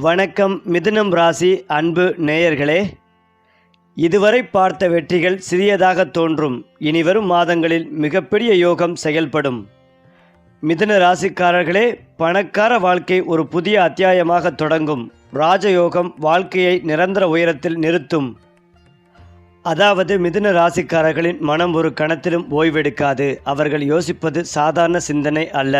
வணக்கம் மிதுனம் ராசி அன்பு நேயர்களே. இதுவரை பார்த்த வெற்றிகள் சிறியதாக தோன்றும். இனிவரும் மாதங்களில் மிகப்பெரிய யோகம் செயல்படும். மிதுன ராசிக்காரர்களே பணக்கார வாழ்க்கை ஒரு புதிய அத்தியாயமாக தொடங்கும். ராஜயோகம் வாழ்க்கையை நிரந்தர உயரத்தில் நிறுத்தும். அதாவது மிதுன ராசிக்காரர்களின் மனம் ஒரு கணத்திலும் ஓய்வெடுக்காது. அவர்கள் யோசிப்பது சாதாரண சிந்தனை அல்ல.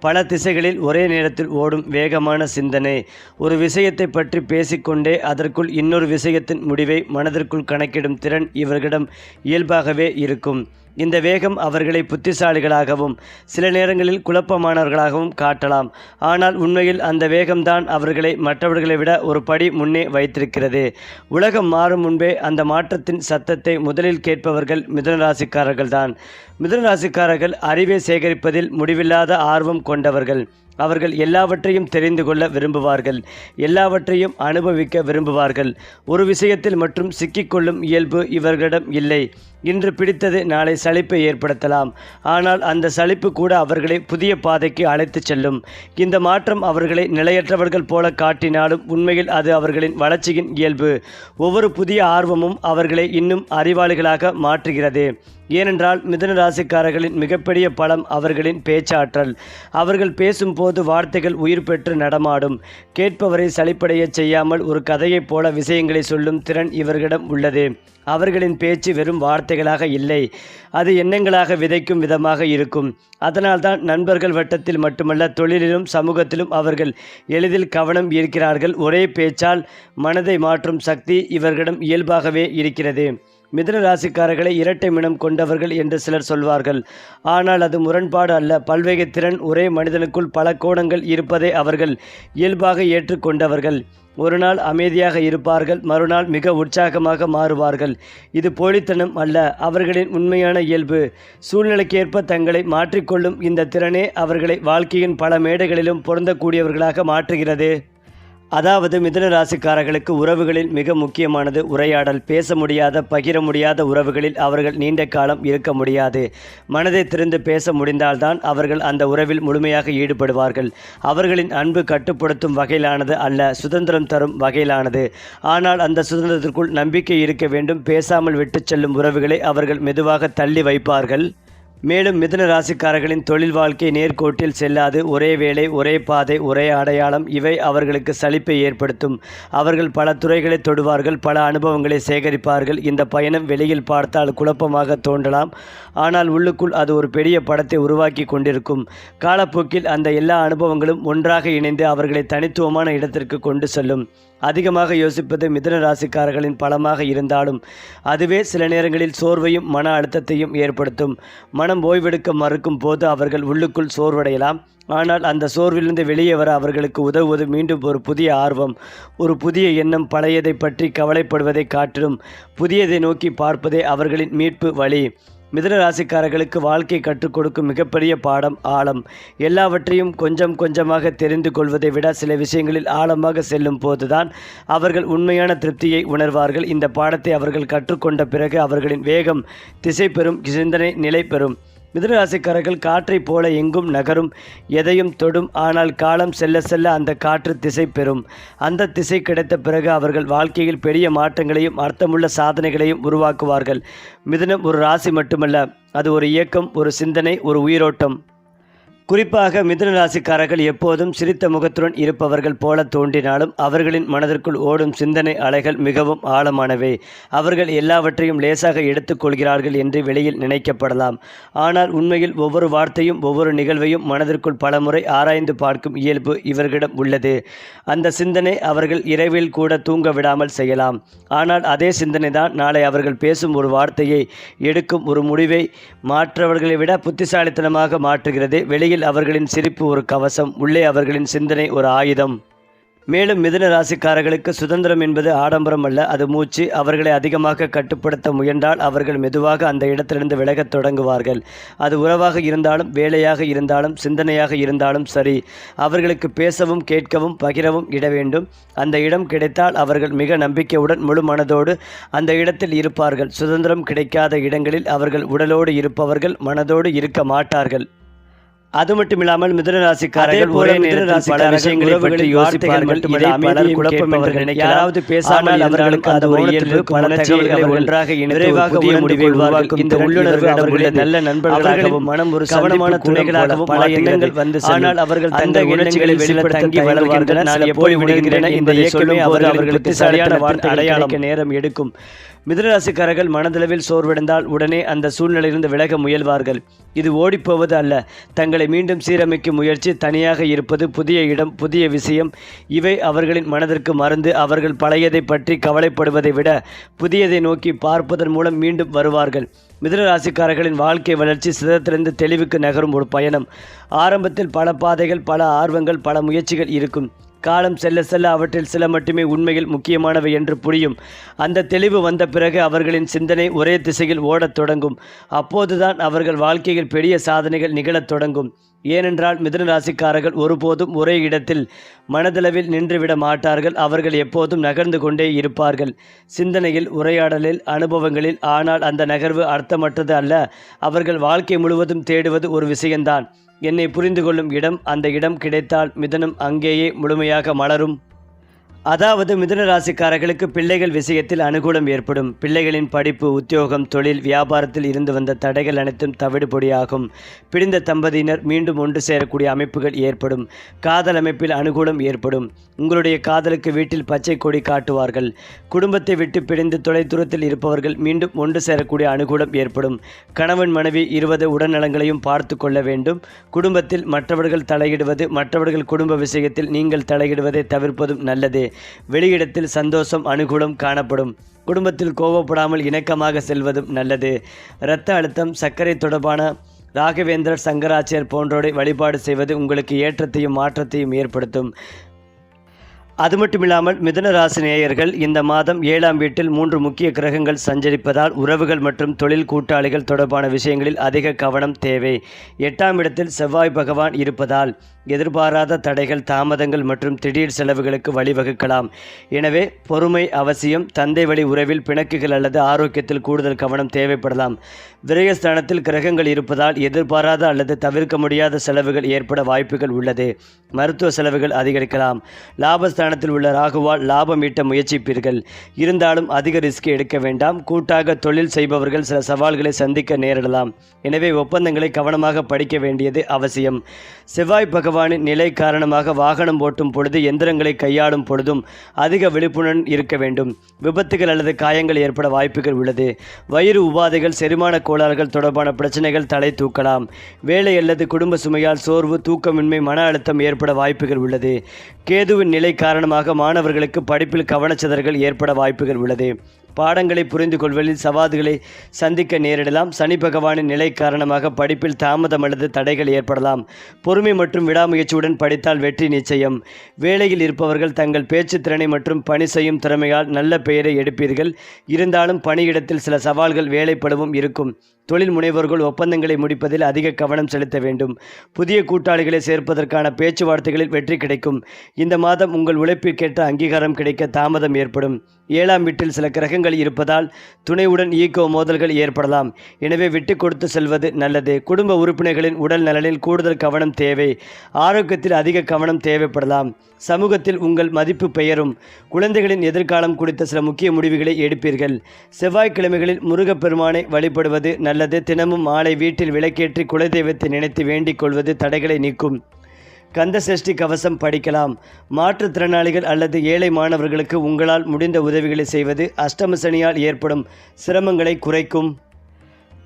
பல திசைகளில் ஒரே நேரத்தில் ஓடும் வேகமான சிந்தனை. ஒரு விஷயத்தை பற்றி பேசிக்கொண்டே அதற்குள் இன்னொரு விஷயத்தின் முடிவை மனதிற்குள் கணக்கிடும் திறன் இவர்களிடம் இயல்பாகவே இருக்கும். இந்த வேகம் அவர்களை புத்திசாலிகளாகவும் சில நேரங்களில் குழப்பமானவர்களாகவும் காட்டலாம். ஆனால் உண்மையில் அந்த வேகம்தான் அவர்களை மற்றவர்களை விட ஒரு படி முன்னே வைத்திருக்கிறது. உலகம் மாறும் முன்பே அந்த மாற்றத்தின் சத்தத்தை முதலில் கேட்பவர்கள் மிதனராசிக்காரர்கள்தான் மிதனராசிக்காரர்கள் அறிவை சேகரிப்பதில் முடிவில்லாத ஆர்வம் கொண்டவர்கள். அவர்கள் எல்லாவற்றையும் தெரிந்து கொள்ள விரும்புவார்கள். எல்லாவற்றையும் அனுபவிக்க விரும்புவார்கள். ஒரு விஷயத்தில் மட்டும் சிக்கிக்கொள்ளும் இயல்பு இவர்களிடம் இல்லை. இன்று பிடித்தது நாளை சலிப்பை ஏற்படுத்தலாம். ஆனால் அந்த சலிப்பு கூட அவர்களை புதிய பாதைக்கு அழைத்துச் செல்லும். இந்த மாற்றம் அவர்களை நிலையற்றவர்கள் போல காட்டினாலும் உண்மையில் அது அவர்களின் வளர்ச்சியின் இயல்பு. ஒவ்வொரு புதிய ஆர்வமும் அவர்களை இன்னும் அறிவாளிகளாக மாற்றுகிறது. ஏனென்றால் மிதுன ராசிக்காரர்களின் மிகப்பெரிய பலம் அவர்களின் பேச்சாற்றல். அவர்கள் பேசும்போது வார்த்தைகள் உயிர் பெற்று நடமாடும். கேட்பவரை சலிப்படையச் செய்யாமல் ஒரு கதையைப் போல விஷயங்களை சொல்லும் திறன் இவர்களிடம் உள்ளது. அவர்களின் பேச்சு வெறும் வார்த்தைகளாக இல்லை. அது எண்ணங்களாக விதைக்கும் விதமாக இருக்கும். அதனால்தான் நண்பர்கள் வட்டத்தில் மட்டுமல்ல தொழிலிலும் சமூகத்திலும் அவர்கள் எளிதில் கவனம் ஈர்க்கிறார்கள். ஒரே பேச்சால் மனதை மாற்றும் சக்தி இவர்களிடம் இயல்பாகவே இருக்கிறது. மிதுன ராசிக்காரர்களை இரட்டை மினம் கொண்டவர்கள் என்று சிலர் சொல்வார்கள். ஆனால் அது முரண்பாடு அல்ல. பல்வேக திறன் ஒரே மனிதனுக்குள் பல கோணங்கள் இருப்பதை அவர்கள் இயல்பாக ஏற்றுக்கொண்டவர்கள். ஒரு நாள் அமைதியாக இருப்பார்கள் மறுநாள் மிக உற்சாகமாக மாறுவார்கள். இது போலித்தனம் அல்ல அவர்களின் உண்மையான இயல்பு. சூழ்நிலைக்கேற்ப தங்களை மாற்றிக்கொள்ளும் இந்த திறனே அவர்களை வாழ்க்கையின் பல மேடைகளிலும் பொருந்தக்கூடியவர்களாக மாற்றுகிறது. அதாவது மிதுன ராசிக்காரர்களுக்கு உறவுகளில் மிக முக்கியமானது உரையாடல். பேச முடியாத பகிர முடியாத உறவுகளில் அவர்கள் நீண்ட காலம் இருக்க முடியாது. மனதை திறந்து பேச முடிந்தால்தான் அவர்கள் அந்த உறவில் முழுமையாக ஈடுபடுவார்கள். அவர்களின் அன்பு கட்டுப்படுத்தும் வகையிலானது அல்ல சுதந்திரம் தரும் வகையிலானது. ஆனால் அந்த சுதந்திரத்திற்குள் நம்பிக்கை இருக்க வேண்டும். பேசாமல் விட்டுச் செல்லும் உறவுகளை அவர்கள் மெதுவாக தள்ளி வைப்பார்கள். மேலும் மிதுன ராசிக்காரர்களின் தொழில் வாழ்க்கை நேர்கோட்டில் செல்லாது. ஒரே வேலை ஒரே பாதை ஒரே அடையாளம் இவை அவர்களுக்கு சலிப்பை ஏற்படுத்தும். அவர்கள் பல துறைகளை தொடுவார்கள் பல அனுபவங்களை சேகரிப்பார்கள். இந்த பயணம் வெளியில் பார்த்தால் குழப்பமாக தோன்றலாம். ஆனால் உள்ளுக்குள் அது ஒரு பெரிய படத்தை உருவாக்கி கொண்டிருக்கும். காலப்போக்கில் அந்த எல்லா அனுபவங்களும் ஒன்றாக இணைந்து அவர்களை தனித்துவமான இடத்திற்கு கொண்டு செல்லும். அதிகமாக யோசிப்பது மிதன ராசிக்காரர்களின் பலமாக இருந்தாலும் அதுவே சில நேரங்களில் சோர்வையும் மன அழுத்தத்தையும் ஏற்படுத்தும். மனம் ஓய்வெடுக்க மறுக்கும் போது அவர்கள் உள்ளுக்குள் சோர்வடையலாம். ஆனால் அந்த சோர்விலிருந்து வெளியே வர அவர்களுக்கு உதவுவது மீண்டும் ஒரு புதிய ஆர்வம். ஒரு புதிய எண்ணம் பழையதை பற்றி கவலைப்படுவதை காட்டிலும் புதியதை நோக்கி பார்ப்பதே அவர்களின் மீட்பு வழி. மிதுன ராசிக்காரர்களுக்கு வாழ்க்கை கற்றுக் கொடுக்கும் மிகப்பெரிய பாடம் ஆழம். எல்லாவற்றையும் கொஞ்சம் கொஞ்சமாக தெரிந்து கொள்வதை விட சில விஷயங்களில் ஆழமாக செல்லும் போதுதான் அவர்கள் உண்மையான திருப்தியை உணர்வார்கள். இந்த பாடத்தை அவர்கள் கற்றுக்கொண்ட பிறகு அவர்களின் வேகம் திசை பெறும் சிந்தனை நிலை பெறும். மிதுனராசிக்காரர்கள் காற்றைப் போல எங்கும் நகரும் எதையும் தொடும். ஆனால் காலம் செல்ல செல்ல அந்த காற்று திசை பெறும். அந்த திசை கிடைத்த பிறகு அவர்கள் வாழ்க்கையில் பெரிய மாற்றங்களையும் அர்த்தமுள்ள சாதனைகளையும் உருவாக்குவார்கள். மிதுனம் ஒரு ராசி மட்டுமல்ல அது ஒரு இயக்கம் ஒரு சிந்தனை ஒரு உயிரோட்டம். குறிப்பாக மிதுன ராசிக்காரர்கள் எப்போதும் சிரித்த முகத்துடன் இருப்பவர்கள் போல தோன்றினாலும் அவர்களின் மனதிற்குள் ஓடும் சிந்தனை அலைகள் மிகவும் ஆழமானவை. அவர்கள் எல்லாவற்றையும் லேசாக எடுத்துக்கொள்கிறார்கள் என்று வெளியில் நினைக்கப்படலாம். ஆனால் உண்மையில் ஒவ்வொரு வார்த்தையும் ஒவ்வொரு நிகழ்வையும் மனதிற்குள் பலமுறை ஆராய்ந்து பார்க்கும் இயல்பு இவர்களிடம் உள்ளது. அந்த சிந்தனை அவர்கள் இரவில் கூட தூங்க விடாமல் செய்யலாம். ஆனால் அதே சிந்தனை தான் நாளை அவர்கள் பேசும் ஒரு வார்த்தையை எடுக்கும் ஒரு முடிவை மாற்றவர்களை விட புத்திசாலித்தனமாக மாற்றுகிறது. வெளியில் வெளியில் அவர்களின் சிரிப்பு ஒரு கவசம் உள்ளே அவர்களின் சிந்தனை ஒரு ஆயுதம். மேலும் மிதுன ராசிக்காரர்களுக்கு சுதந்திரம் என்பது ஆடம்பரம் அல்ல அது மூச்சு. அவர்களை அதிகமாக கட்டுப்படுத்த முயன்றால் அவர்கள் மெதுவாக அந்த இடத்திலிருந்து விலகத் தொடங்குவார்கள். அது உறவாக இருந்தாலும் வேலையாக இருந்தாலும் சிந்தனையாக இருந்தாலும் சரி. அவர்களுக்கு பேசவும் கேட்கவும் பகிரவும் இட வேண்டும். அந்த இடம் கிடைத்தால் அவர்கள் மிக நம்பிக்கையுடன் முழு மனதோடு அந்த இடத்தில் இருப்பார்கள். சுதந்திரம் கிடைக்காத இடங்களில் அவர்கள் உடலோடு இருப்பவர்கள் மனதோடு இருக்க மாட்டார்கள். அது மட்டும் இல்லாமல் மிதுன ராசிக்காரர்கள் ஒரே நேரத்தில் பல விஷயங்களை பற்றி யோசிப்பார்கள் இதை பலர் குழப்பம் என்று யாராவது பேசாமல் அவர்களுக்கு அந்த ஒரு இயல்பு பல தகவல்களை ஒன்றாக விரைவாக புதிய முடிவை. உருவாக்கும் இந்த உள்ளுணர்வு அவர்களை. நல்ல நண்பர்களாகவும் மனம் ஒரு கவனமான துணைகளாகவும் பல. எண்ணங்கள் வந்து. ஆனால் அவர்கள் தங்கள் உணர்ச்சிகளை வெளிப்படுத்த தங்கி வளர்கின்றனர். நான் விடுகிறேன் என்பதை என்பதை சொல்லும் சொல்லும் அவர்களுக்கு சரியான வார்த்தைகள் அடையாளம் நேரம் எடுக்கும் மிதுனராசிக்காரர்கள் மனதளவில் சோர்வடைந்தால் உடனே அந்த சூழ்நிலையிலிருந்து விலக முயல்வார்கள் இது ஓடிப்போவது அல்ல தங்களை மீண்டும் சீரமைக்கும் முயற்சி தனியாக இருப்பது புதிய இடம் புதிய விஷயம். இவை அவர்களின் மனதிற்கு மறந்து அவர்கள் பழையதை பற்றி கவலைப்படுவதை விட புதியதை நோக்கி பார்ப்பதன் மூலம் மீண்டும் வருவார்கள். மிதுனராசிக்காரர்களின் வாழ்க்கை வளர்ச்சி சிதத்திலிருந்து தெளிவுக்கு நகரும் ஒரு பயணம். ஆரம்பத்தில் பல பாதைகள் பல ஆர்வங்கள் பல முயற்சிகள் இருக்கும். காலம் செல்ல செல்ல அவற்றில் சில மட்டுமே உண்மையில் முக்கியமானவை என்று புரியும். அந்த தெளிவு வந்த பிறகு அவர்களின் சிந்தனை ஒரே திசையில் ஓடத் தொடங்கும். அப்போதுதான் அவர்கள் வாழ்க்கையில் பெரிய சாதனைகள் நிகழத் தொடங்கும். ஏனென்றால் மிதுன ராசிக்காரர்கள் ஒருபோதும் ஒரே இடத்தில் மனதளவில் நின்றுவிட மாட்டார்கள். அவர்கள் எப்போதும் நகர்ந்து கொண்டே இருப்பார்கள். சிந்தனையில் உரையாடலில் அனுபவங்களில் ஆனால் அந்த நகர்வு அர்த்தமற்றது அல்ல. அவர்கள் வாழ்க்கை முழுவதும் தேடுவது ஒரு விஷயம்தான். என்னை புரிந்து கொள்ளும் இடம் அந்த இடம் கிடைத்தால் மிதனம் அங்கேயே முழுமையாக மலரும். அதாவது மிதுன ராசிக்காரர்களுக்கு பிள்ளைகள் விஷயத்தில் அனுகூலம் ஏற்படும். பிள்ளைகளின் படிப்பு உத்தியோகம் தொழில் வியாபாரத்தில் இருந்து வந்த தடைகள் அனைத்தும் தவிடுபொடியாகும். பிடிந்த தம்பதியினர் மீண்டும் ஒன்று சேரக்கூடிய அமைப்புகள் ஏற்படும். காதல் அமைப்பில் அனுகூலம் ஏற்படும். உங்களுடைய காதலுக்கு வீட்டில் பச்சை கொடி காட்டுவார்கள். குடும்பத்தை விட்டு பிரிந்து தொலைதூரத்தில் இருப்பவர்கள் மீண்டும் ஒன்று சேரக்கூடிய அனுகூலம் ஏற்படும். கணவன் மனைவி இருபது உடல்நலங்களையும் பார்த்து கொள்ள வேண்டும். குடும்பத்தில் மற்றவர்கள் தலையிடுவது மற்றவர்கள் குடும்ப விஷயத்தில் நீங்கள் தலையிடுவதை தவிர்ப்பதும் நல்லது. வெளியிடத்தில் சந்தோஷம் அனுகூலம் காணப்படும். குடும்பத்தில் கோபப்படாமல் இணக்கமாக செல்வதும் நல்லது. இரத்த அழுத்தம் சர்க்கரை தொடர்பான ராகவேந்திரர் சங்கராச்சியர் போன்றோரை வழிபாடு செய்வது உங்களுக்கு ஏற்றத்தையும் மாற்றத்தையும் ஏற்படுத்தும். அது மட்டுமில்லாமல் மிதுன ராசி நேயர்கள் இந்த மாதம் ஏழாம் வீட்டில் மூன்று முக்கிய கிரகங்கள் சஞ்சரிப்பதால் உறவுகள் மற்றும் தொழில் கூட்டாளிகள் தொடர்பான விஷயங்களில் அதிக கவனம் தேவை. எட்டாம் இடத்தில் செவ்வாய் பகவான் இருப்பதால் எதிர்பாராத தடைகள் தாமதங்கள் மற்றும் திடீர் செலவுகளுக்கு வழிவகுக்கலாம். எனவே பொறுமை அவசியம் தந்தை வழி உறவில் பிணக்குகள் அல்லது ஆரோக்கியத்தில் கூடுதல் கவனம் தேவைப்படலாம். விரயஸ்தானத்தில் கிரகங்கள் இருப்பதால் எதிர்பாராத அல்லது தவிர்க்க முடியாத செலவுகள் ஏற்பட வாய்ப்புகள் உள்ளது. மருத்துவ செலவுகள் அதிகரிக்கலாம். லாபஸ்தானத்தில் உள்ள ராகுவால் லாபம் ஈட்ட முயற்சிப்பீர்கள். இருந்தாலும் அதிக ரிஸ்க் எடுக்க வேண்டாம். கூட்டாக தொழில் செய்பவர்கள் சில சவால்களை சந்திக்க நேரிடலாம். எனவே ஒப்பந்தங்களை கவனமாக படிக்க வேண்டியது அவசியம். செவ்வாய் பகவானின் நிலை காரணமாக வாகனம் ஓட்டும் பொழுது எந்திரங்களை கையாளும் பொழுதும் அதிக விழிப்புணர்வு இருக்க வேண்டும். விபத்துகள் அல்லது காயங்கள் ஏற்பட வாய்ப்புகள் உள்ளது. வயிறு உபாதைகள் செரிமான கோளாறுகள் தொடர்பான பிரச்சனைகள் தலை தூக்கலாம். வேலை அல்லது குடும்ப சுமையால் சோர்வு தூக்கமின்மை மன அழுத்தம் ஏற்பட வாய்ப்புகள் உள்ளது. கேதுவின் நிலை காரணம் காரணமாக மாணவர்களுக்கு படிப்பில் கவனச்சிதறல் ஏற்பட வாய்ப்புகள் உள்ளது. பாடங்களை புரிந்து கொள்வதில் சவால்களை சந்திக்க நேரிடலாம். சனி பகவானின் நிலை காரணமாக படிப்பில் தாமதம் அல்லது தடைகள் ஏற்படலாம். பொறுமை மற்றும் விடாமுயற்சியுடன் படித்தால் வெற்றி நிச்சயம். வேலையில் இருப்பவர்கள் தங்கள் பேச்சு திறனை மற்றும் பணி செய்யும் திறமையால் நல்ல பெயரை எடுப்பீர்கள். இருந்தாலும் பணியிடத்தில் சில சவால்கள் வேலைப்படவும் இருக்கும். தொழில் முனைவோர்கள் ஒப்பந்தங்களை முடிப்பதில் அதிக கவனம் செலுத்த வேண்டும். புதிய கூட்டாளிகளை சேர்ப்பதற்கான பேச்சுவார்த்தைகளில் வெற்றி கிடைக்கும். இந்த மாதம் உங்கள் உழைப்பிற்கேற்ற அங்கீகாரம் கிடைக்க தாமதம் ஏற்படும். ஏழாம் வீட்டில் சில கிரகங்கள் இருப்பதால் துணையுடன் ஈகோ மோதல்கள் ஏற்படலாம். எனவே விட்டு கொடுத்து செல்வது நல்லது. குடும்ப உறுப்பினர்களின் உடல் நலனில் கூடுதல் கவனம் தேவை. ஆரோக்கியத்தில் அதிக கவனம் தேவைப்படலாம். சமூகத்தில் உங்கள் மதிப்பு பெயரும். குழந்தைகளின் எதிர்காலம் குறித்த சில முக்கிய முடிவுகளை எடுப்பீர்கள். செவ்வாய்க்கிழமைகளில் முருகப்பெருமானை வழிபடுவது நல்ல நல்லது தினமும் மாலை வீட்டில் விளக்கேற்றி குலதெய்வத்தை நினைத்து வேண்டிக் கொள்வது தடைகளை நீக்கும். கந்த சஷ்டி கவசம் படிக்கலாம். மாற்றுத்திறனாளிகள் அல்லது ஏழை மாணவர்களுக்கு உங்களால் முடிந்த உதவிகளை செய்வது அஷ்டம சனியால் ஏற்படும் சிரமங்களை குறைக்கும்.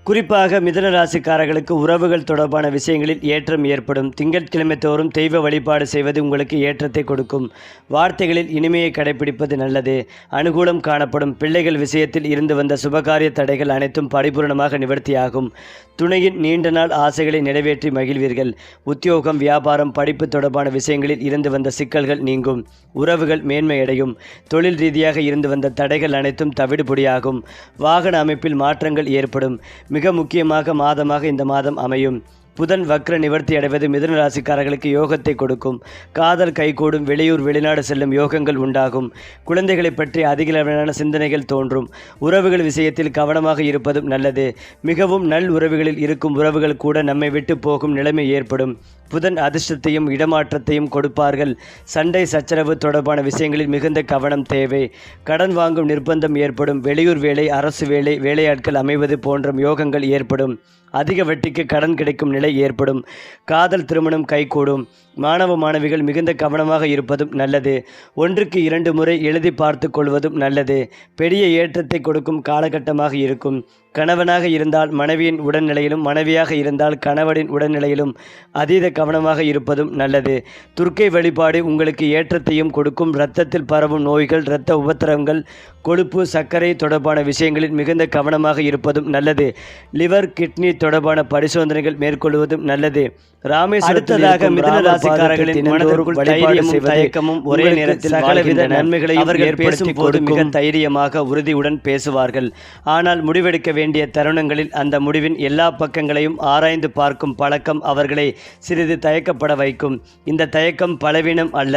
குறிப்பாக மிதன ராசிக்காரர்களுக்கு உறவுகள் தொடர்பான விஷயங்களில் ஏற்றம் ஏற்படும். திங்கட்கிழமை தோறும் தெய்வ வழிபாடு செய்வது உங்களுக்கு ஏற்றத்தை கொடுக்கும். வார்த்தைகளில் இனிமையை கடைபிடிப்பது நல்லது. அனுகூலம் காணப்படும். பிள்ளைகள் விஷயத்தில் இருந்து வந்த சுபகாரிய தடைகள் அனைத்தும் பரிபூர்ணமாக நிவர்த்தியாகும். துணையின் நீண்ட நாள் ஆசைகளை நிறைவேற்றி மகிழ்வீர்கள். உத்தியோகம் வியாபாரம் படிப்பு தொடர்பான விஷயங்களில் இருந்து வந்த சிக்கல்கள் நீங்கும். உறவுகள் மேன்மையடையும். தொழில் ரீதியாக இருந்து வந்த தடைகள் அனைத்தும் தவிடுபொடியாகும். வாகன அமைப்பில் மாற்றங்கள் ஏற்படும். மிக முக்கியமாக மாதமாக இந்த மாதம் அமையும். புதன் வக்ர நிவர்த்தி அடைவது மிதுன ராசிக்காரர்களுக்கு யோகத்தை கொடுக்கும். காதல் கைகூடும் வெளியூர் வெளிநாடு செல்லும் யோகங்கள் உண்டாகும். குழந்தைகளை பற்றி அதிகளவிலான சிந்தனைகள் தோன்றும். உறவுகள் விஷயத்தில் கவனமாக இருப்பதும் நல்லது. மிகவும் நல் உறவுகளில் இருக்கும் உறவுகள் கூட நம்மை விட்டு போகும் நிலைமை ஏற்படும். புதன் அதிர்ஷ்டத்தையும் இடமாற்றத்தையும் கொடுப்பார்கள். சண்டை சச்சரவு தொடர்பான விஷயங்களில் மிகுந்த கவனம் தேவை. கடன் வாங்கும் நிர்பந்தம் ஏற்படும். வெளியூர் வேலை அரசு வேலை வேலையாட்கள் அமைவது போன்ற யோகங்கள் ஏற்படும். அதிக வட்டிக்கு கடன் கிடைக்கும் நிலை ஏற்படும். காதல் திருமணம் கைகூடும். மாணவ மாணவிகள் மிகுந்த கவனமாக இருப்பதும் நல்லது. ஒன்றுக்கு இரண்டு முறை எழுதி பார்த்து கொள்வதும் நல்லது. பெரிய ஏற்றத்தை கொடுக்கும் காலகட்டமாக இருக்கும். கணவனாக இருந்தால் மனைவியின் உடல்நிலையிலும் மனைவியாக இருந்தால் கணவனின் உடல்நிலையிலும் அதீத கவனமாக இருப்பதும் நல்லது. துர்க்கை வழிபாடு உங்களுக்கு ஏற்றத்தையும் கொடுக்கும். இரத்தத்தில் பரவும் நோய்கள் இரத்த உபத்திரவங்கள் கொழுப்பு சர்க்கரை தொடர்பான விஷயங்களில் மிகுந்த கவனமாக இருப்பதும் நல்லது. லிவர் கிட்னி தொடர்பான பரிசோதனைகள் மேற்கொள்வதும் நல்லது. ராமேஸ்வரத்ததாக மிதுன ராசிக்காரர்களின் மனதிற்குள் தைரியமும் தயக்கமும் ஒரே நேரத்தில் சகலவித நன்மைகளையும் அவர்கள் பேசும்போது மிக தைரியமாக உறுதியுடன் பேசுவார்கள். ஆனால் முடிவெடுக்க வேண்டிய தருணங்களில் அந்த முடிவின் எல்லா பக்கங்களையும் ஆராய்ந்து பார்க்கும் பழக்கம் அவர்களை சிறிது தயக்கப்பட வைக்கும். இந்த தயக்கம் பலவீனம் அல்ல.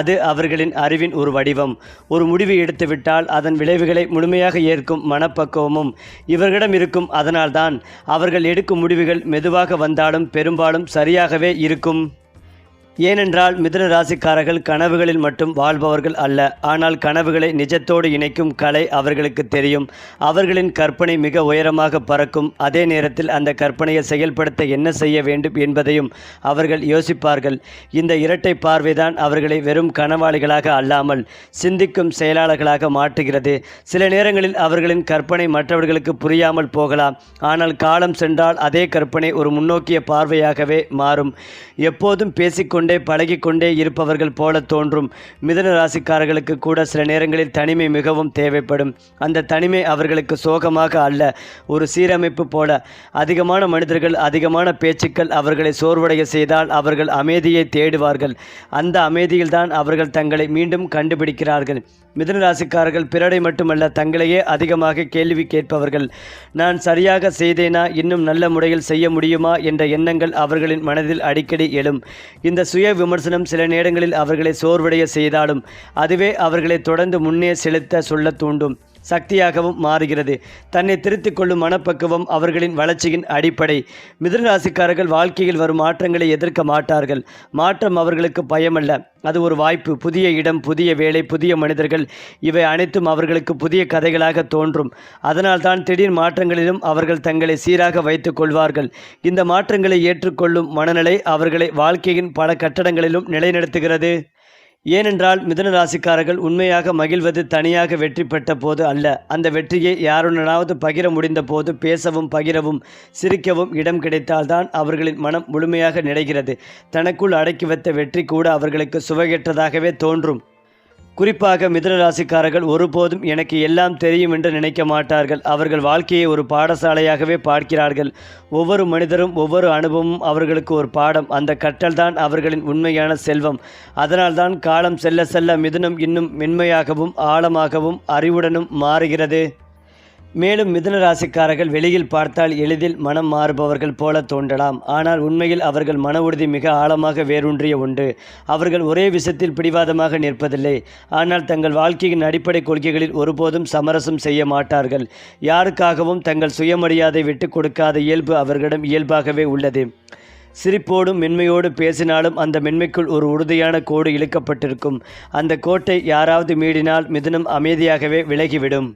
அது அவர்களின் அறிவின் ஒரு வடிவம். ஒரு முடிவு எடுத்துவிட்டால் அதன் விளைவுகளை முழுமையாக ஏற்கும் மனப்பக்குவமும் இவர்களிடம் இருக்கும். அதனால்தான் அவர்கள் எடுக்கும் முடிவுகள் மெதுவாக வந்தாலும் பெரும்பாலும் சரியாகவே இருக்கும். ஏனென்றால் மிதுன ராசிக்காரர்கள் கனவுகளில் மட்டும் வாழ்பவர்கள் அல்ல. ஆனால் கனவுகளை நிஜத்தோடு இணைக்கும் கலை அவர்களுக்கு தெரியும். அவர்களின் கற்பனை மிக உயரமாக பறக்கும். அதே நேரத்தில் அந்த கற்பனையை செயல்படுத்த என்ன செய்ய வேண்டும் என்பதையும் அவர்கள் யோசிப்பார்கள். இந்த இரட்டை பார்வைதான் அவர்களை வெறும் கனவாளிகளாக அல்லாமல் சிந்திக்கும் செயலாளர்களாக மாற்றுகிறது. சில நேரங்களில் அவர்களின் கற்பனை மற்றவர்களுக்கு புரியாமல் போகலாம். ஆனால் காலம் சென்றால் அதே கற்பனை ஒரு முன்னோக்கிய பார்வையாகவே மாறும். எப்போதும் பேசிக்கொண்டு பழகிக்கொண்டே இருப்பவர்கள் போல தோன்றும். மிதன ராசிக்காரர்களுக்கு கூட சில நேரங்களில் தனிமை மிகவும் தேவைப்படும். அந்த தனிமை அவர்களுக்கு சோகமாக அல்ல ஒரு சீரமைப்பு போல. அதிகமான மனிதர்கள் அதிகமான பேச்சுக்கள் அவர்களை சோர்வடைய செய்தால் அவர்கள் அமைதியை தேடுவார்கள். அந்த அமைதியில்தான் அவர்கள் தங்களை மீண்டும் கண்டுபிடிக்கிறார்கள். மிதுன ராசிக்காரர்கள் பிறரை மட்டுமல்ல தங்களையே அதிகமாக கேள்வி கேட்பவர்கள். நான் சரியாக செய்தேனா? இன்னும் நல்ல முறையில் செய்ய முடியுமா? என்ற எண்ணங்கள் அவர்களின் மனதில் அடிக்கடி எழும். இந்த சுய விமர்சனம் சில நேரங்களில் அவர்களை சோர்வடைய செய்தாலும் அதுவே அவர்களை தொடர்ந்து முன்னே செலுத்த சொல்ல தூண்டும். சக்தியாகவும் மாறுகிறது. தன்னை திருத்திக் கொள்ளும் மனப்பக்குவம் அவர்களின் வளர்ச்சியின் அடிப்படை. மிதுனராசிக்காரர்கள் வாழ்க்கையில் வரும் மாற்றங்களை எதிர்க்க மாட்டார்கள். மாற்றம் அவர்களுக்கு பயமல்ல. அது ஒரு வாய்ப்பு. புதிய இடம் புதிய வேலை புதிய மனிதர்கள் இவை அனைத்தும் அவர்களுக்கு புதிய கதைகளாக தோன்றும். அதனால்தான் திடீர் மாற்றங்களிலும் அவர்கள் தங்களை சீராக வைத்துக் கொள்வார்கள். இந்த மாற்றங்களை ஏற்றுக்கொள்ளும் மனநிலை அவர்களை வாழ்க்கையின் பல கட்டடங்களிலும் நிலைநிறுத்துகிறது. ஏனென்றால் மிதன ராசிக்காரர்கள் உண்மையாக மகிழ்வது தனியாக வெற்றி பெற்ற போது அல்ல. அந்த வெற்றியை யாருடனாவது பகிர முடிந்த போது பேசவும் பகிரவும் சிரிக்கவும் இடம் கிடைத்தால்தான் அவர்களின் மனம் முழுமையாக நிறைகிறது. தனக்குள் அடக்கி வைத்த வெற்றி கூட அவர்களுக்கு சுவையற்றதாகவே தோன்றும். குறிப்பாக மிதுன ராசிக்காரர்கள் ஒருபோதும் எனக்கு எல்லாம் தெரியும் என்று நினைக்க மாட்டார்கள். அவர்கள் வாழ்க்கையை ஒரு பாடசாலையாகவே பார்க்கிறார்கள். ஒவ்வொரு மனிதரும் ஒவ்வொரு அனுபவமும் அவர்களுக்கு ஒரு பாடம். அந்த கற்றல்தான் அவர்களின் உண்மையான செல்வம். அதனால்தான் காலம் செல்ல செல்ல மிதுனம் இன்னும் மென்மையாகவும் ஆழமாகவும் அறிவுடனும் மாறுகிறது. மேலும் மிதுன ராசிக்காரர்கள் வெளியில் பார்த்தால் எளிதில் மனம் மாறுபவர்கள் போல தோன்றலாம். ஆனால் உண்மையில் அவர்கள் மன உறுதி மிக ஆழமாக வேரூன்றிய உண்டு அவர்கள் ஒரே விஷயத்தில் பிடிவாதமாக நிற்பதில்லை. ஆனால் தங்கள் வாழ்க்கையின் அடிப்படை கொள்கைகளில் ஒருபோதும் சமரசம் செய்ய மாட்டார்கள். யாருக்காகவும் தங்கள் சுயமரியாதை விட்டு கொடுக்காத இயல்பு அவர்களிடம் இயல்பாகவே உள்ளது. சிரிப்போடும் மென்மையோடு பேசினாலும் அந்த மென்மைக்குள் ஒரு உறுதியான கோடு இழுக்கப்பட்டிருக்கும். அந்த கோட்டை யாராவது மீறினால் மிதுனம் அமைதியாகவே விலகிவிடும்.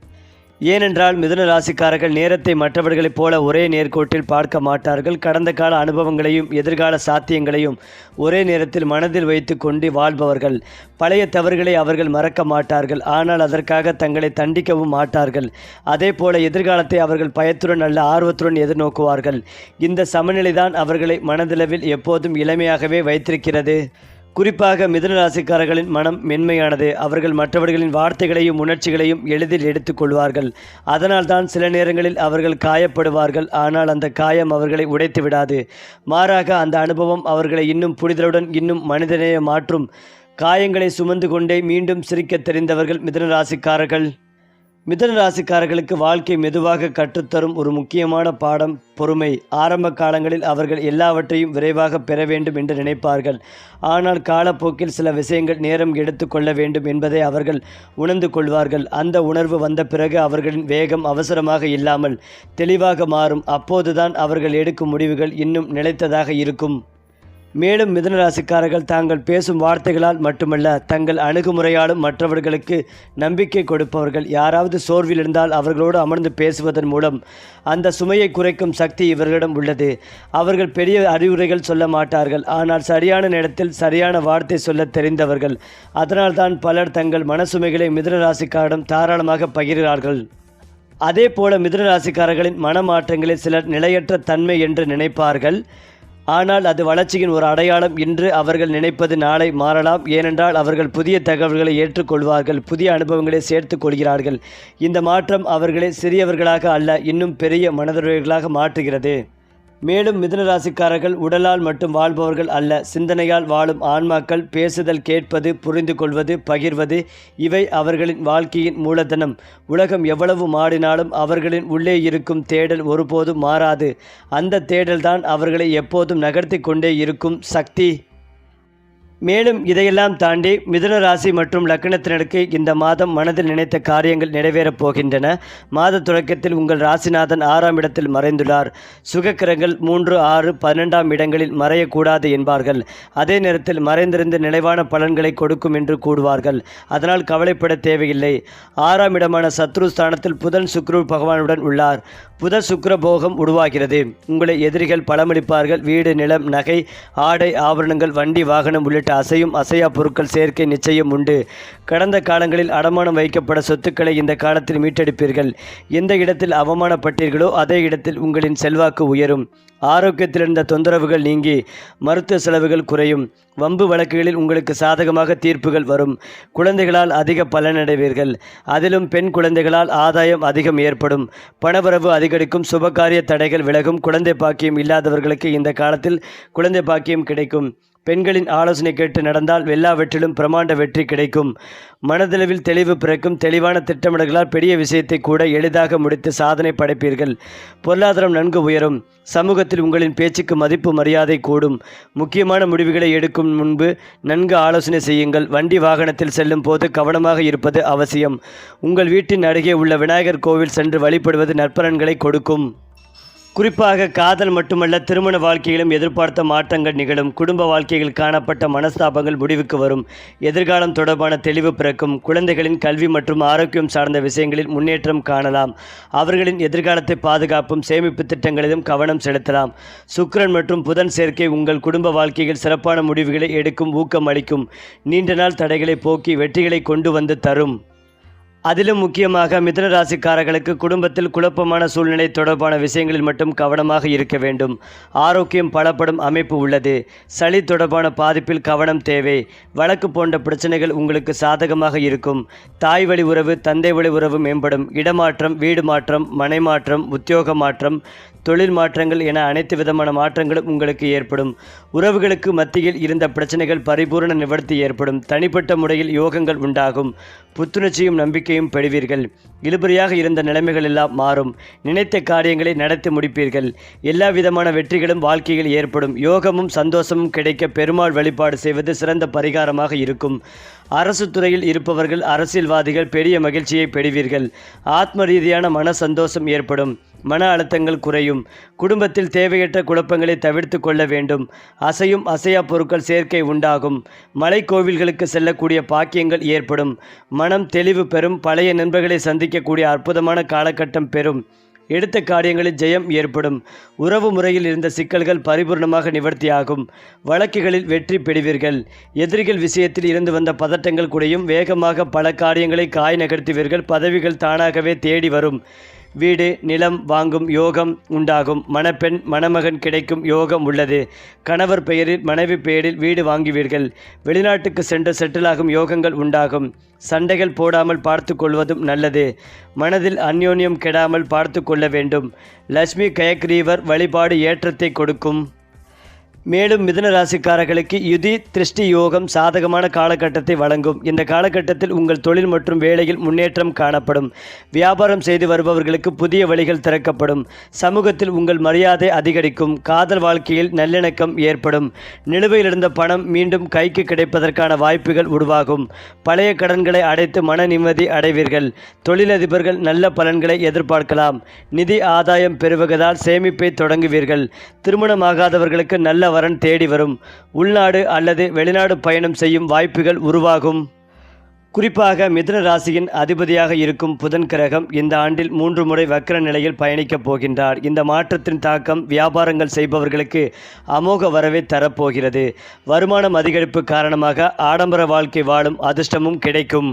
ஏனென்றால் மிதுன ராசிக்காரர்கள் நேரத்தை மற்றவர்களைப் போல ஒரே நேர்கோட்டில் பார்க்க மாட்டார்கள். கடந்த கால அனுபவங்களையும் எதிர்கால சாத்தியங்களையும் ஒரே நேரத்தில் மனதில் வைத்து கொண்டு வாழ்பவர்கள். பழைய தவறுகளை அவர்கள் மறக்க மாட்டார்கள். ஆனால் அதற்காக தங்களை தண்டிக்கவும் மாட்டார்கள். அதே போல எதிர்காலத்தை அவர்கள் பயத்துடன் அல்ல ஆர்வத்துடன் எதிர்நோக்குவார்கள். இந்த சமநிலைதான் அவர்களை மனதளவில் எப்போதும் இளமையாகவே வைத்திருக்கிறது. குறிப்பாக மிதனராசிக்காரர்களின் மனம் மென்மையானது. அவர்கள் மற்றவர்களின் வார்த்தைகளையும் உணர்ச்சிகளையும் எளிதில் எடுத்துக்கொள்வார்கள் அதனால்தான் சில நேரங்களில் அவர்கள் காயப்படுவார்கள். ஆனால் அந்த காயம் அவர்களை உடைத்து விடாது. மாறாக அந்த அனுபவம் அவர்களை இன்னும் புரிதலுடன் இன்னும் மனிதனே மாற்றும் காயங்களை சுமந்து கொண்டே மீண்டும் சிரிக்கத் தெரிந்தவர்கள் மிதனராசிக்காரர்கள். மிதன ராசிக்காரர்களுக்கு வாழ்க்கை மெதுவாக கற்றுத்தரும் ஒரு முக்கியமான பாடம் பொறுமை. ஆரம்ப காலங்களில் அவர்கள் எல்லாவற்றையும் விரைவாக பெற வேண்டும் என்று நினைப்பார்கள். ஆனால் காலப்போக்கில் சில விஷயங்கள் நேரம் எடுத்துக்கொள்ள வேண்டும் என்பதை அவர்கள் உணர்ந்து கொள்வார்கள். அந்த உணர்வு வந்த பிறகு அவர்களின் வேகம் அவசரமாக இல்லாமல் தெளிவாக மாறும். அப்போதுதான் அவர்கள் எடுக்கும் முடிவுகள் இன்னும் நிலைத்ததாக இருக்கும். மேலும் மிதனராசிக்காரர்கள் தாங்கள் பேசும் வார்த்தைகளால் மட்டுமல்ல தங்கள் அணுகுமுறையாலும் மற்றவர்களுக்கு நம்பிக்கை கொடுப்பவர்கள். யாராவது சோர்வில் இருந்தால் அவர்களோடு அமர்ந்து பேசுவதன் மூலம் அந்த சுமையை குறைக்கும் சக்தி இவர்களிடம் உள்ளது. அவர்கள் பெரிய அறிவுரைகள் சொல்ல மாட்டார்கள். ஆனால் சரியான நேரத்தில் சரியான வார்த்தை சொல்ல தெரிந்தவர்கள். அதனால்தான் பலர் தங்கள் மனசுமைகளை மிதனராசிக்காரிடம் தாராளமாக பகிர்கிறார்கள். அதே போல மிதுன ராசிக்காரர்களின் மனமாற்றங்களில் சிலர் நிலையற்ற தன்மை என்று நினைப்பார்கள். ஆனால் அது வளர்ச்சியின் ஒரு அடையாளம் இன்று அவர்கள் நினைப்பது நாளை மாறலாம். ஏனென்றால் அவர்கள் புதிய தகவல்களை ஏற்றுக்கொள்வார்கள் புதிய அனுபவங்களை சேர்த்து கொள்கிறார்கள். இந்த மாற்றம் அவர்களை சிறியவர்களாக அல்ல இன்னும் பெரிய மனதுடையவர்களாக மாற்றுகிறது. மேலும் மிதுன ராசிக்காரர்கள் உடலால் மட்டும் வாழ்பவர்கள் அல்ல. சிந்தனையால் வாழும் ஆன்மாக்கள் பேசுதல் கேட்பது புரிந்து கொள்வது பகிர்வது இவை அவர்களின் வாழ்க்கையின் மூலதனம். உலகம் எவ்வளவு மாறினாலும் அவர்களின் உள்ளே இருக்கும் தேடல் ஒருபோதும் மாறாது. அந்த தேடல்தான் அவர்களை எப்போதும் நகர்த்தி கொண்டே இருக்கும் சக்தி. மேலும் இதையெல்லாம் தாண்டி மிதுன ராசி மற்றும் லக்னத்தினருக்கு இந்த மாதம் மனதில் நினைத்த காரியங்கள் நிறைவேறப் போகின்றன. மாத தொடக்கத்தில் உங்கள் ராசிநாதன் ஆறாம் இடத்தில் மறைந்துள்ளார். சுகக்கிரங்கள் மூன்று ஆறு பன்னெண்டாம் இடங்களில் மறையக்கூடாது என்பார்கள். அதே நேரத்தில் மறைந்திருந்து நிலைவான பலன்களை கொடுக்கும் என்று கூடுவார்கள் அதனால் கவலைப்பட தேவையில்லை. ஆறாம் இடமான சத்ரு ஸ்தானத்தில் புதன் சுக்ரு பகவானுடன் உள்ளார். புத சுக்கிர போகம் உருவாகிறது. உங்களை எதிரிகள் பலமளிப்பார்கள். வீடு நிலம் நகை ஆடை ஆபரணங்கள் வண்டி வாகனம் உள்ளிட்ட அசையும் அசையா பொருட்கள் சேர்க்கை நிச்சயம் உண்டு. கடந்த காலங்களில் அடமானம் வைக்கப்பட சொத்துக்களை இந்த காலத்தில் மீட்டெடுப்பீர்கள். எந்த இடத்தில் அவமானப்பட்டீர்களோ அதே இடத்தில் உங்களின் செல்வாக்கு உயரும். ஆரோக்கியத்தில் இருந்த தொந்தரவுகள் நீங்கி மருத்துவ செலவுகள் குறையும். வம்பு வழக்குகளில் உங்களுக்கு சாதகமாக தீர்ப்புகள் வரும். குழந்தைகளால் அதிக பலனடைவீர்கள். அதிலும் பெண் குழந்தைகளால் ஆதாயம் அதிகம் ஏற்படும். பணவரவு அதிகரிக்கும். சுபகாரிய தடைகள் விலகும். குழந்தை பாக்கியம் இல்லாதவர்களுக்கு இந்த காலத்தில் குழந்தை பாக்கியம் கிடைக்கும். பெண்களின் ஆலோசனை கேட்டு நடந்தால் எல்லாவற்றிலும் பிரமாண்ட வெற்றி கிடைக்கும். மனதளவில் தெளிவு பிறக்கும். தெளிவான திட்டமிடல்களால் பெரிய விஷயத்தை கூட எளிதாக முடித்து சாதனை படைப்பீர்கள். பொருளாதாரம் நன்கு உயரும். சமூகத்தில் உங்களின் பேச்சுக்கு மதிப்பு மரியாதை கூடும். முக்கியமான முடிவுகளை எடுக்கும் முன்பு நன்கு ஆலோசனை செய்யுங்கள். வண்டி வாகனத்தில் செல்லும் போது கவனமாக இருப்பது அவசியம். உங்கள் வீட்டின் அருகே உள்ள விநாயகர் கோவில் சென்று வழிபடுவது நற்பலன்களை கொடுக்கும். குறிப்பாக காதல் மட்டுமல்ல திருமண வாழ்க்கையிலும் எதிர்பார்த்த மாற்றங்கள் நிகழும். குடும்ப வாழ்க்கையில் காணப்பட்ட மனஸ்தாபங்கள் முடிவுக்கு வரும். எதிர்காலம் தொடர்பான தெளிவு பிறக்கும். குழந்தைகளின் கல்வி மற்றும் ஆரோக்கியம் சார்ந்த விஷயங்களில் முன்னேற்றம் காணலாம். அவர்களின் எதிர்காலத்தை பாதுகாப்பும் சேமிப்பு திட்டங்களிலும் கவனம் செலுத்தலாம். சுக்கரன் மற்றும் புதன் சேர்க்கை உங்கள் குடும்ப வாழ்க்கையில் சிறப்பான முடிவுகளை எடுக்கும் ஊக்கம் அளிக்கும். நீண்ட நாள் தடைகளை போக்கி வெற்றிகளை கொண்டு வந்து தரும். அதிலும் முக்கியமாக மிதன ராசிக்காரர்களுக்கு குடும்பத்தில் குழப்பமான சூழ்நிலை தொடர்பான விஷயங்களில் மட்டும் கவனமாக இருக்க வேண்டும். ஆரோக்கியம் பலப்படும் அமைப்பு உள்ளது. சளி தொடர்பான பாதிப்பில் கவனம் தேவை. வழக்கு போன்ற பிரச்சனைகள் உங்களுக்கு சாதகமாக இருக்கும். தாய் வழி உறவு தந்தை வழி உறவு மேம்படும். இடமாற்றம் வீடு மாற்றம் மனை மாற்றம் உத்தியோக மாற்றம் தொழில் மாற்றங்கள் என அனைத்து விதமான மாற்றங்களும் உங்களுக்கு ஏற்படும். உறவுகளுக்கு மத்தியில் இருந்த பிரச்சனைகள் பரிபூரண நிவர்த்தி ஏற்படும். தனிப்பட்ட முறையில் யோகங்கள் உண்டாகும். புத்துணர்ச்சியும் நம்பிக்கை நம்பிக்கையும் பெறுவீர்கள். இழுபறியாக இருந்த நிலைமைகள் எல்லாம் மாறும். நினைத்த காரியங்களை நடத்தி முடிப்பீர்கள். எல்லா விதமான வெற்றிகளும் வாழ்க்கையில் ஏற்படும். யோகமும் சந்தோஷமும் கிடைக்க பெருமாள் வழிபாடு செய்வது சிறந்த பரிகாரமாக இருக்கும். அரசு துறையில் இருப்பவர்கள் அரசியல்வாதிகள் பெரிய மகிழ்ச்சியை பெறுவீர்கள். ஆத்ம ரீதியான மன சந்தோஷம் ஏற்படும். மன அழுத்தங்கள் குறையும். குடும்பத்தில் தேவையற்ற குழப்பங்களை தவிர்த்து கொள்ள வேண்டும். அசையும் அசையா பொருட்கள் சேர்க்கை உண்டாகும். மலை கோவில்களுக்கு செல்லக்கூடிய பாக்கியங்கள் ஏற்படும். மனம் தெளிவு பெறும். பழைய நண்பர்களை சந்திக்கக்கூடிய அற்புதமான காலகட்டம் பெறும். எடுத்த காரியங்களில் ஜெயம் ஏற்படும். உறவு முறையில் இருந்த சிக்கல்கள் பரிபூர்ணமாக நிவர்த்தியாகும். வழக்குகளில் வெற்றி பெறுவீர்கள். எதிரிகள் விஷயத்தில் இருந்து வந்த பதட்டங்கள் குறையும். வேகமாக பல காரியங்களை காய் நகர்த்துவீர்கள். பதவிகள் தானாகவே தேடி வரும். வீடு நிலம் வாங்கும் யோகம் உண்டாகும். மணப்பெண் மணமகன் கிடைக்கும் யோகம் உள்ளது. கணவர் பெயரில் மனைவி பெயரில் வீடு வாங்குவீர்கள். வெளிநாட்டுக்கு சென்று செட்டிலாகும் யோகங்கள் உண்டாகும். சண்டைகள் போடாமல் பார்த்து கொள்வதும் நல்லது. மனதில் அந்யோன்யம் கெடாமல் பார்த்து கொள்ள வேண்டும். லட்சுமி கயக்ரீவர் வழிபாடு ஏற்றத்தை கொடுக்கும். மேலும் மிதுன ராசிக்காரர்களுக்கு யுதி திருஷ்டி யோகம் சாதகமான காலகட்டத்தை வழங்கும். இந்த காலகட்டத்தில் உங்கள் தொழில் மற்றும் வேலையில் முன்னேற்றம் காணப்படும். வியாபாரம் செய்து வருபவர்களுக்கு புதிய வழிகள் திறக்கப்படும். சமூகத்தில் உங்கள் மரியாதை அதிகரிக்கும். காதல் வாழ்க்கையில் நல்லிணக்கம் ஏற்படும். நிலுவையில் இருந்த பணம் மீண்டும் கைக்கு கிடைப்பதற்கான வாய்ப்புகள் உருவாகும். பழைய கடன்களை அடைத்து மன நிம்மதி அடைவீர்கள். தொழிலதிபர்கள் நல்ல பலன்களை எதிர்பார்க்கலாம். நிதி ஆதாயம் பெறுவதால் சேமிப்பை தொடங்குவீர்கள். திருமணமாகாதவர்களுக்கு நல்ல வரன் தேடி வரும். உள்நாடு அல்லது வெளிநாடு பயணம் செய்யும் வாய்ப்புகள் உருவாகும். குறிப்பாக மிதுன ராசியின் அதிபதியாக இருக்கும் புதன் கிரகம் இந்த ஆண்டில் மூன்று முறை வக்ர நிலையில் பயணிக்கப் போகின்றார். இந்த மாற்றத்தின் தாக்கம் வியாபாரங்கள் செய்பவர்களுக்கு அமோக வரவே தரப்போகிறது. வருமானம் அதிகரிப்பு காரணமாக ஆடம்பர வாழ்க்கை வாழும் அதிர்ஷ்டமும் கிடைக்கும்.